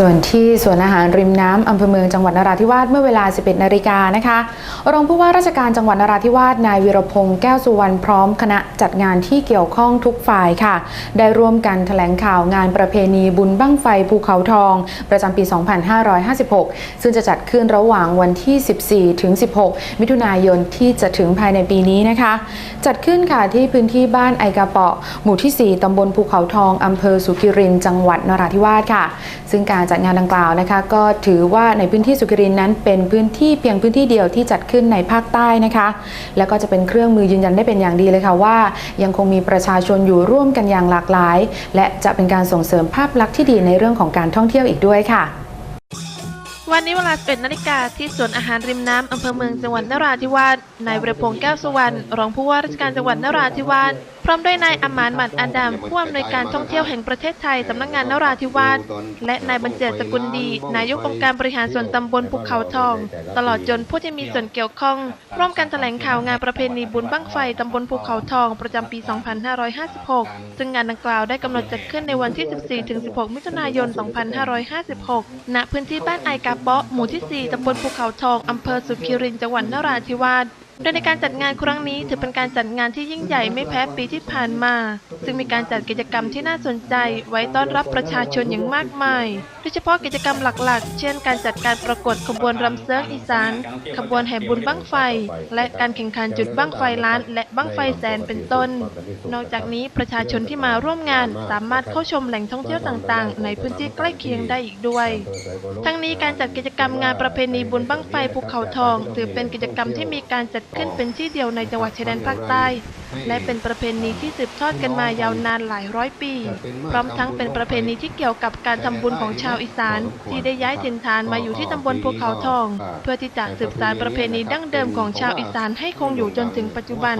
ส่วนที่สวนอาหารริมน้ำอำเภอเมืองจังหวัดนราธิวาสเมื่อเวลา 11 นาฬิกานะคะรองผู้ว่าราชการจังหวัดนราธิวาสนายวิรพงษ์แก้วสุวรรณพร้อมคณะจัดงานที่เกี่ยวข้องทุกฝ่ายค่ะ ได้ร่วมกันแถลงข่าวงานประเพณีบุญบั้งไฟภูเขาทอง ประจำปี 2556 ซึ่งจะจัดขึ้นระหว่างวันที่ 14 ถึง 16 มิถุนายนที่จะถึงภายในปีนี้นะคะ จัดขึ้นค่ะที่พื้นที่บ้านไอกาเปาะ หมู่ที่ 4 ตำบลภูเขาทองอำเภอสุขิรินจังหวัดนราธิวาสค่ะ ซึ่งการจัดงานดังกล่าวนะคะก็ถือว่าในพื้นที่สุขิรินนั้นเป็นพื้นที่เพียงพื้นที่เดียวที่จัดขึ้นในภาคใต้นะคะ แล้วก็จะเป็นเครื่องมือยืนยันได้เป็นอย่างดีเลยค่ะว่า ยังคงมีประชาชนอยู่ร่วมกันอย่างหลากหลาย และจะเป็นการส่งเสริมภาพลักษณ์ที่ดีในเรื่องของการท่องเที่ยวอีกด้วยค่ะวันนี้เวลา11นาฬิกาที่สวนอาหารริมน้ำอำเภอเมืองจังหวัดนราธิวาส นายวรพงษ์แก้วสุวรรณ รองผู้ว่าราชการจังหวัดนราธิวาส พร้อมด้วยนายอมานหมัดอาดัมผู้อำนวยการท่องเที่ยวแห่งประเทศไทยสำนักงานนราธิวาสและนายบรรเจิดสกุลดี นายกองค์การบริหารส่วนตำบลภูเขาทอง ตลอดจนผู้ที่มีส่วนเกี่ยวข้อง ร่วมกันแถลงข่าวงานประเพณีบุญบั้งไฟตำบลภูเขาทองประจำปี 2556 ซึ่งงานดังกล่าวได้กำหนดจัดขึ้นในวันที่ 14-16 มิถุนายน 2556 ณ พื้นที่บ้านไอกาเปาะหมู่ที่ 4ตำบลภูเขาทองอำเภอสุขิรินทร์จังหวัดนราธิวาส โดยในการจัดงานครั้งนี้ถือเป็นการจัดงานที่ยิ่งใหญ่ไม่แพ้ปีที่ผ่านมา ซึ่งมีการจัดกิจกรรมที่น่าสนใจไว้ต้อนรับประชาชนอย่างมากมาย โดยเฉพาะกิจกรรมหลักๆ เช่น การจัดการประกวดขบวนรำเซิร์งอีสาน ขบวนแห่บุญบั้งไฟ และการแข่งขันจุดบั้งไฟล้าน และบั้งไฟแสนเป็นต้น นอกจากนี้ประชาชนที่มาร่วมงาน สามารถเข้าชมแหล่งท่องเที่ยวต่างๆ ในพื้นที่ใกล้เคียงได้อีกด้วย ทั้งนี้การจัดกิจกรรมงานประเพณีบุญบั้งไฟภูเขาทอง ถือเป็นกิจกรรมที่มีการจัดขึ้นเป็นที่เดียวในจังหวัดชายแดนภาคใต้และเป็นประเพณีที่สืบทอดกันมายาวนานหลายร้อยปี พร้อมทั้งเป็นประเพณีที่เกี่ยวกับการทำบุญของชาวอีสาน ที่ได้ย้ายถิ่นฐานมาอยู่ที่ตำบลภูเขาทอง เพื่อที่จะสืบสานประเพณีดั้งเดิมของชาวอีสานให้คงอยู่จนถึงปัจจุบัน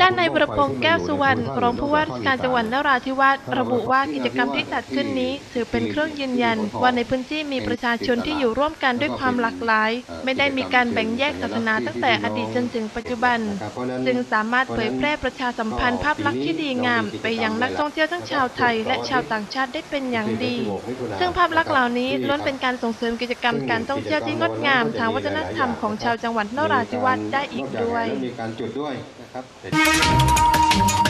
ด้านในายประพงษ์แก้วสุวรรณรองผู้ว่าราชการจังหวัดนราธิวาสระบุว่ากิจกรรมที่จัดขึ้นนี้ ถือเป็นเครื่องยืนยัน ว่าในพื้นที่มีประชาชนที่อยู่ร่วมกันด้วยความหลากหลาย ไม่ได้มีการแบ่งแยกศาสนาตั้งแต่อดีตจนถึงปัจจุบัน จึงสามารถเผยแพร่ประชาสัมพันธ์ภาพลักษณ์ที่ดีงามไปยังนักท่องเที่ยวทั้งชาวไทย และชาวต่างชาติได้เป็นอย่างดี ซึ่งภาพลักษณ์เหล่านี้ล้วนเป็นการส่งเสริมกิจกรรมการท่องเที่ยวที่งดงามทางวัฒนธรรมของชาวจังหวัดนราธิวาสได้อีกด้วยมีการจุดด้วยนะครับ